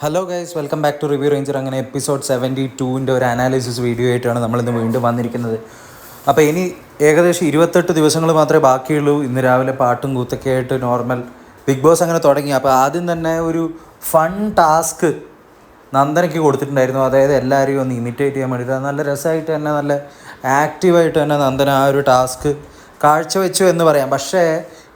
Hello guys welcome back to review ranger അങ്ങനെ episode seventy ടൂവിന്റെ ഒരു അനാലിസിസ് വീഡിയോ ആയിട്ടാണ് നമ്മളിന്ന് വീണ്ടും വന്നിരിക്കുന്നത്. അപ്പോൾ ഇനി ഏകദേശം ഇരുപത്തെട്ട് ദിവസങ്ങൾ മാത്രമേ ബാക്കിയുള്ളൂ. ഇന്ന് രാവിലെ പാട്ടും കൂത്തൊക്കെ ആയിട്ട് നോർമൽ ബിഗ് ബോസ് അങ്ങനെ തുടങ്ങി. അപ്പോൾ ആദ്യം തന്നെ ഒരു ഫൺ ടാസ്ക് നന്ദനയ്ക്ക് കൊടുത്തിട്ടുണ്ടായിരുന്നു. അതായത് എല്ലാവരെയും ഒന്ന് ഇമിറ്റേറ്റ് ചെയ്യാൻ വേണ്ടിയിട്ട്. നല്ല രസമായിട്ട് തന്നെ നല്ല ആക്റ്റീവായിട്ട് തന്നെ നന്ദന ആ ഒരു ടാസ്ക് കാഴ്ചവെച്ചു എന്ന് പറയാം. പക്ഷേ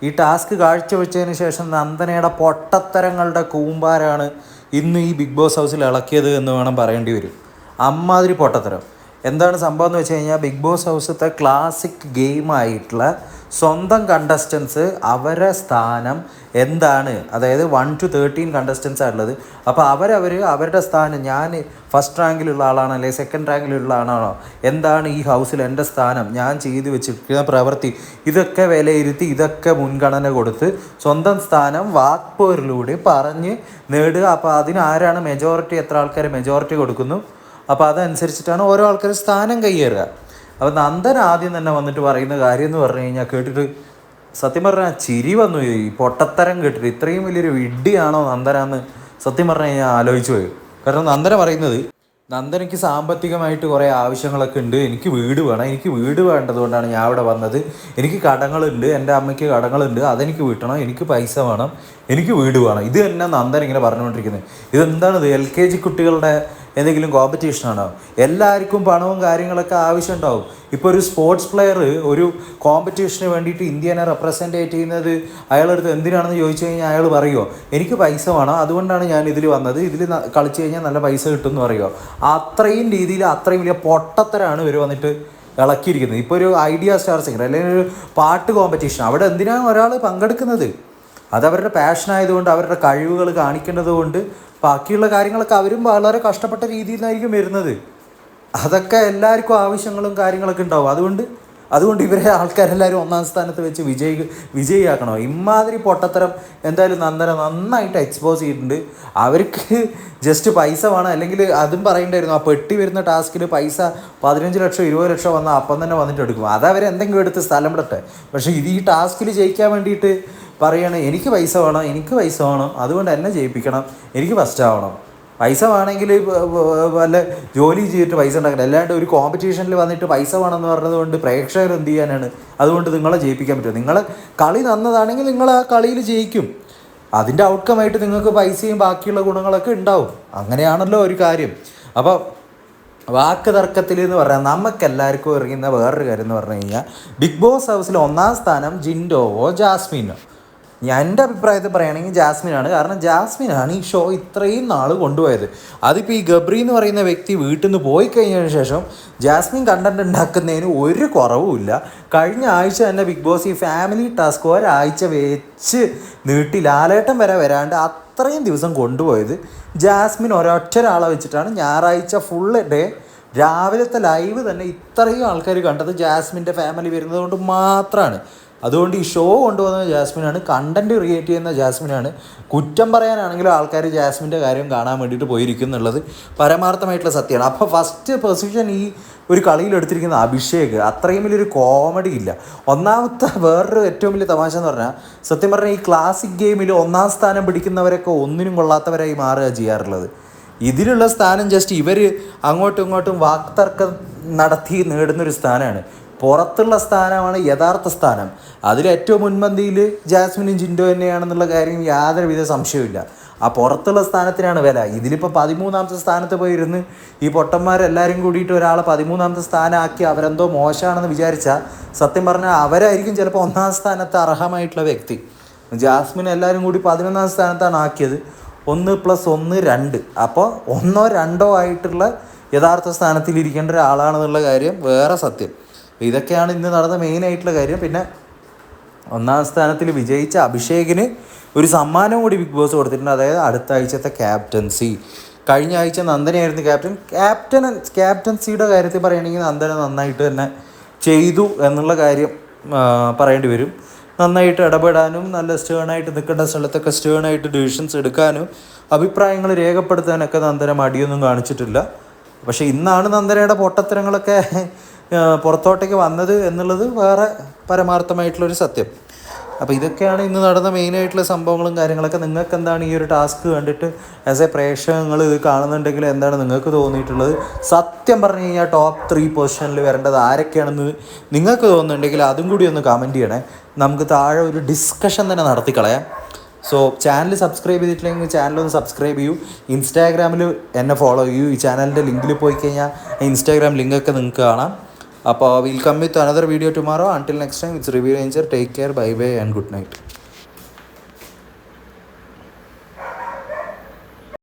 ഈ ടാസ്ക് കാഴ്ചവെച്ചതിന് ശേഷം നന്ദനയുടെ പൊട്ടത്തരങ്ങളുടെ കൂമ്പാരാണ് ഇന്ന് ഈ ബിഗ് ബോസ് ഹൗസിൽ ഇളക്കിയത് എന്ന് വേണം പറയേണ്ടി വരും. അമ്മാതിരി പൊട്ടത്തരം. എന്താണ് സംഭവം എന്ന് വെച്ച് കഴിഞ്ഞാൽ ബിഗ് ബോസ് ഹൗസത്തെ ക്ലാസിക് ഗെയിമായിട്ടുള്ള സ്വന്തം കണ്ടസ്റ്റൻസ് അവരെ സ്ഥാനം എന്താണ്? അതായത് വൺ ടു തേർട്ടീൻ കണ്ടസ്റ്റൻസ് ആണുള്ളത്. അപ്പോൾ അവരവർ അവരുടെ സ്ഥാനം ഞാൻ ഫസ്റ്റ് റാങ്കിലുള്ള ആളാണോ അല്ലെങ്കിൽ സെക്കൻഡ് റാങ്കിലുള്ള ആളാണോ? എന്താണ് ഈ ഹൗസിൽ എന്റെ സ്ഥാനം? ഞാൻ ചെയ്തു വെച്ചിരിക്കുന്ന പ്രവൃത്തി. ഇതൊക്കെ വിലയിരുത്തി ഇതൊക്കെ മുൻഗണന കൊടുത്ത് സ്വന്തം സ്ഥാനം വാക്പോരിലൂടെ പറഞ്ഞ് നേടുക. അപ്പോൾ അതിന് ആരാണ് മെജോറിറ്റി എത്ര ആൾക്കാർ മെജോറിറ്റി കൊടുക്കുന്നു? അപ്പോൾ അതനുസരിച്ചിട്ടാണ് ഓരോ ആൾക്കാർ സ്ഥാനം കയ്യേറുക. അപ്പോൾ നന്ദൻ ആദ്യം തന്നെ വന്നിട്ട് പറയുന്ന കാര്യം എന്ന് പറഞ്ഞു കഴിഞ്ഞാൽ കേട്ടിട്ട് സത്യം പറഞ്ഞാൽ ചിരി വന്നു ഈ പൊട്ടത്തരം കേട്ടിട്ട് ഇത്രയും വലിയൊരു വിഡ്ഢിയാണോ നന്ദനാന്ന് സത്യം പറഞ്ഞു കഴിഞ്ഞാൽ ആലോചിച്ചു പോയി. കാരണം നന്ദന പറയുന്നത് നന്ദനയ്ക്ക് സാമ്പത്തികമായിട്ട് കുറേ ആവശ്യങ്ങളൊക്കെ ഉണ്ട്. എനിക്ക് വീട് വേണം. എനിക്ക് വീട് വേണ്ടതുകൊണ്ടാണ് ഞാൻ അവിടെ വന്നത്. എനിക്ക് കടങ്ങളുണ്ട്. എന്റെ അമ്മയ്ക്ക് കടങ്ങളുണ്ട്. അതെനിക്ക് വീട്ടണം. എനിക്ക് പൈസ വേണം. എനിക്ക് വീട് വേണം. ഇത് തന്നെ നന്ദൻ ഇങ്ങനെ പറഞ്ഞുകൊണ്ടിരിക്കുന്നത്. ഇതെന്താണിത് എൽ കെ ജി കുട്ടികളുടെ എന്തെങ്കിലും കോമ്പറ്റീഷനാണോ? എല്ലാവർക്കും പണവും കാര്യങ്ങളൊക്കെ ആവശ്യമുണ്ടാവും. ഇപ്പോൾ ഒരു സ്പോർട്സ് പ്ലെയർ ഒരു കോമ്പറ്റീഷന് വേണ്ടിയിട്ട് ഇന്ത്യനെ റെപ്രസെന്റേറ്റ് ചെയ്യുന്നത് അയാളെടുത്ത് എന്തിനാണെന്ന് ചോദിച്ചു കഴിഞ്ഞാൽ അയാൾ പറയുമോ എനിക്ക് പൈസ വേണം അതുകൊണ്ടാണ് ഞാൻ ഇതിൽ വന്നത്. ഇതിൽ കളിച്ചു കഴിഞ്ഞാൽ നല്ല പൈസ കിട്ടും എന്ന് പറയുമോ അത്രയും രീതിയിൽ അത്രയും വലിയ പൊട്ടത്തരാണ് ഇവർ വന്നിട്ട് ഇളക്കിയിരിക്കുന്നത്. ഇപ്പോൾ ഒരു ഐഡിയ സ്റ്റാർ സിംഗർ അല്ലെങ്കിൽ ഒരു പാട്ട് കോമ്പറ്റീഷൻ അവിടെ എന്തിനാണ് ഒരാൾ പങ്കെടുക്കുന്നത്? അതവരുടെ പാഷനായതുകൊണ്ട് അവരുടെ കഴിവുകൾ കാണിക്കേണ്ടത് കൊണ്ട് ബാക്കിയുള്ള കാര്യങ്ങളൊക്കെ അവരും വളരെ കഷ്ടപ്പെട്ട രീതിയിൽ നിന്നായിരിക്കും വരുന്നത്. അതൊക്കെ എല്ലാവർക്കും ആവശ്യങ്ങളും കാര്യങ്ങളൊക്കെ ഉണ്ടാവും. അതുകൊണ്ട് അതുകൊണ്ട് ഇവരെ ആൾക്കാരെല്ലാവരും ഒന്നാം സ്ഥാനത്ത് വെച്ച് വിജയി വിജയിയാക്കണോ? ഇമാതിരി പൊട്ടത്തരം എന്തായാലും നന്ദന നന്നായിട്ട് എക്സ്പോസ് ചെയ്തിട്ടുണ്ട്. അവർക്ക് ജസ്റ്റ് പൈസ വേണം. അല്ലെങ്കിൽ അതും പറയണ്ടായിരുന്നു ആ പെട്ടി വരുന്ന ടാസ്കിൽ പൈസ പതിനഞ്ച് ലക്ഷം ഇരുപത് ലക്ഷം വന്നാൽ അപ്പം തന്നെ വന്നിട്ട് എടുക്കും. അതവരെന്തെങ്കിലും എടുത്ത് സ്ഥലം വിടട്ടെ. പക്ഷേ ഇത് ഈ ടാസ്കിൽ ജയിക്കാൻ വേണ്ടിയിട്ട് പറയണ എനിക്ക് പൈസ വേണം എനിക്ക് പൈസ വേണം അതുകൊണ്ട് എന്നെ ജയിപ്പിക്കണം എനിക്ക് ഫസ്റ്റ് ആവണം. പൈസ വേണമെങ്കിൽ വല്ല ജോലി ചെയ്തിട്ട് പൈസ ഉണ്ടാക്കണം. അല്ലാണ്ട് ഒരു കോമ്പറ്റീഷനിൽ വന്നിട്ട് പൈസ വേണമെന്ന് പറഞ്ഞത് കൊണ്ട് പ്രേക്ഷകർ എന്ത് ചെയ്യാനാണ്? അതുകൊണ്ട് നിങ്ങളെ ജയിപ്പിക്കാൻ പറ്റും. നിങ്ങൾ കളി നന്നതാണെങ്കിൽ നിങ്ങൾ ആ കളിയിൽ ജയിക്കും. അതിന്റെ ഔട്ട്കമായിട്ട് നിങ്ങൾക്ക് പൈസയും ബാക്കിയുള്ള ഗുണങ്ങളൊക്കെ ഉണ്ടാവും. അങ്ങനെയാണല്ലോ ഒരു കാര്യം. അപ്പോൾ വാക്ക് തർക്കത്തിൽ എന്ന് പറഞ്ഞാൽ നമുക്കെല്ലാവർക്കും അറിയുന്ന വേറൊരു കാര്യം എന്ന് പറഞ്ഞു കഴിഞ്ഞാൽ ബിഗ് ബോസ് ഹൗസിൽ ഒന്നാം സ്ഥാനം ജിൻഡോവോ ജാസ്മിനോ ഞാൻ എന്റെ അഭിപ്രായത്തിൽ പറയുകയാണെങ്കിൽ ജാസ്മിനാണ്. കാരണം ജാസ്മിനാണ് ഈ ഷോ ഇത്രയും നാൾ കൊണ്ടുപോയത്. അതിപ്പോൾ ഈ ഗബ്രി എന്ന് പറയുന്ന വ്യക്തി വീട്ടിൽ നിന്ന് പോയി കഴിഞ്ഞതിന് ശേഷം ജാസ്മിൻ കണ്ടന്റ് ഉണ്ടാക്കുന്നതിന് ഒരു കുറവുമില്ല കഴിഞ്ഞ ആഴ്ച തന്നെ ബിഗ് ബോസ് ഈ ഫാമിലി ടാസ്ക് ഒരാഴ്ച വെച്ച് നീട്ടി ലാലേട്ടം വരെ വരാണ്ട് അത്രയും ദിവസം കൊണ്ടുപോയത്. ജാസ്മിൻ ഒരൊറ്റ ഒരാളെ വെച്ചിട്ടാണ്. ഞായറാഴ്ച ഫുൾ ഡേ രാവിലത്തെ ലൈവ് തന്നെ ഇത്രയും ആൾക്കാർ കണ്ടത് ജാസ്മിന്റെ ഫാമിലി വരുന്നത് കൊണ്ട് മാത്രമാണ് അതുകൊണ്ട് ഈ ഷോ കൊണ്ടുവന്ന ജാസ്മിനാണ് കണ്ടന്റ് ക്രിയേറ്റ് ചെയ്യുന്ന ജാസ്മിനാണ്. കുറ്റം പറയാനാണെങ്കിലും ആൾക്കാർ ജാസ്മിന്റെ കാര്യം കാണാൻ വേണ്ടിയിട്ട് പോയിരിക്കും എന്നുള്ളത് പരമാർത്ഥമായിട്ടുള്ള സത്യമാണ്. അപ്പോൾ ഫസ്റ്റ് പൊസിഷൻ ഈ ഒരു കളിയിൽ എടുത്തിരിക്കുന്ന അഭിഷേക് അത്രയും വലിയൊരു കോമഡി ഇല്ല. ഒന്നാമത്തെ വേറൊരു ഏറ്റവും വലിയ തമാശ എന്ന് പറഞ്ഞാൽ സത്യം പറഞ്ഞാൽ ഈ ക്ലാസിക് ഗെയിമിൽ ഒന്നാം സ്ഥാനം പിടിക്കുന്നവരൊക്കെ ഒന്നിനും കൊള്ളാത്തവരായി മാറുക ചെയ്യാറുള്ളത്. ഇതിലുള്ള സ്ഥാനം ജസ്റ്റ് ഇവർ അങ്ങോട്ടും ഇങ്ങോട്ടും വാക്തർക്കം നടത്തി നേടുന്നൊരു സ്ഥാനമാണ്. പുറത്തുള്ള സ്ഥാനമാണ് യഥാർത്ഥ സ്ഥാനം. അതിൽ ഏറ്റവും മുൻപന്തിയിൽ ജാസ്മിനും ജിൻഡോ തന്നെയാണെന്നുള്ള കാര്യം യാതൊരുവിധ സംശയമില്ല ആ പുറത്തുള്ള സ്ഥാനത്തിനാണ് വില. ഇതിലിപ്പോൾ പതിമൂന്നാമത്തെ സ്ഥാനത്ത് പോയിരുന്ന് ഈ പൊട്ടന്മാരെല്ലാവരും കൂടിയിട്ട് ഒരാളെ പതിമൂന്നാമത്തെ സ്ഥാനമാക്കി അവരെന്തോ മോശമാണെന്ന് വിചാരിച്ചാൽ സത്യം പറഞ്ഞാൽ അവരായിരിക്കും ചിലപ്പോൾ ഒന്നാം സ്ഥാനത്ത് അർഹമായിട്ടുള്ള വ്യക്തി. ജാസ്മിൻ എല്ലാവരും കൂടി പതിനൊന്നാം സ്ഥാനത്താണ് ആക്കിയത്. ഒന്ന് പ്ലസ് ഒന്ന് രണ്ട്. അപ്പോൾ ഒന്നോ രണ്ടോ ആയിട്ടുള്ള യഥാർത്ഥ സ്ഥാനത്തിൽ ഇരിക്കേണ്ട ഒരാളാണെന്നുള്ള കാര്യം വേറെ സത്യം. ഇതൊക്കെയാണ് ഇന്ന് നടന്ന മെയിൻ ആയിട്ടുള്ള കാര്യം. പിന്നെ ഒന്നാം സ്ഥാനത്തിൽ വിജയിച്ച അഭിഷേകിന് ഒരു സമ്മാനം കൂടി ബിഗ് ബോസ് കൊടുത്തിട്ടുണ്ട്. അതായത് അടുത്ത ആഴ്ചത്തെ ക്യാപ്റ്റൻസി കഴിഞ്ഞ ആഴ്ച നന്ദനയായിരുന്നു ക്യാപ്റ്റൻ ക്യാപ്റ്റൻ ക്യാപ്റ്റൻസിയുടെ കാര്യത്തിൽ പറയുകയാണെങ്കിൽ നന്ദന നന്നായിട്ട് തന്നെ ചെയ്തു എന്നുള്ള കാര്യം പറയേണ്ടി വരും. നന്നായിട്ട് ഇടപെടാനും നല്ല സ്റ്റേണായിട്ട് നിൽക്കേണ്ട സ്ഥലത്തൊക്കെ സ്റ്റേണായിട്ട് ഡിവിഷൻസ് എടുക്കാനും അഭിപ്രായങ്ങൾ രേഖപ്പെടുത്താനൊക്കെ നന്ദന മടിയൊന്നും കാണിച്ചിട്ടില്ല. പക്ഷേ ഇന്നാണ് നന്ദനയുടെ പൊട്ടത്തരങ്ങളൊക്കെ പുറത്തോട്ടേക്ക് വന്നത് എന്നുള്ളത് വേറെ പരമാർത്ഥമായിട്ടുള്ളൊരു സത്യം. അപ്പോൾ ഇതൊക്കെയാണ് ഇന്ന് നടന്ന മെയിനായിട്ടുള്ള സംഭവങ്ങളും കാര്യങ്ങളൊക്കെ. നിങ്ങൾക്ക് എന്താണ് ഈ ഒരു ടാസ്ക് കണ്ടിട്ട് ആസ് എ പ്രേക്ഷകങ്ങൾ ഇത് കാണുന്നുണ്ടെങ്കിൽ എന്താണ് നിങ്ങൾക്ക് തോന്നിയിട്ടുള്ളത്? സത്യം പറഞ്ഞു കഴിഞ്ഞാൽ ടോപ്പ് ത്രീ പൊസിഷനിൽ വരേണ്ടത് ആരൊക്കെയാണെന്ന് നിങ്ങൾക്ക് തോന്നുന്നുണ്ടെങ്കിൽ അതും കൂടി ഒന്ന് കമന്റ് ചെയ്യണേ. നമുക്ക് താഴെ ഒരു ഡിസ്കഷൻ തന്നെ നടത്തി കളയാം സോ ചാനൽ സബ്സ്ക്രൈബ് ചെയ്തിട്ടില്ലെങ്കിൽ ചാനൽ ഒന്ന് സബ്സ്ക്രൈബ് ചെയ്യൂ. ഇൻസ്റ്റാഗ്രാമിൽ എന്നെ ഫോളോ ചെയ്യൂ. ഈ ചാനലിന്റെ ലിങ്കിൽ പോയി കഴിഞ്ഞാൽ ഇൻസ്റ്റാഗ്രാം ലിങ്കൊക്കെ നിങ്ങൾക്ക് കാണാം. അപ്പോൾ will come with another video tomorrow until next time it's review ranger take care bye bye and good night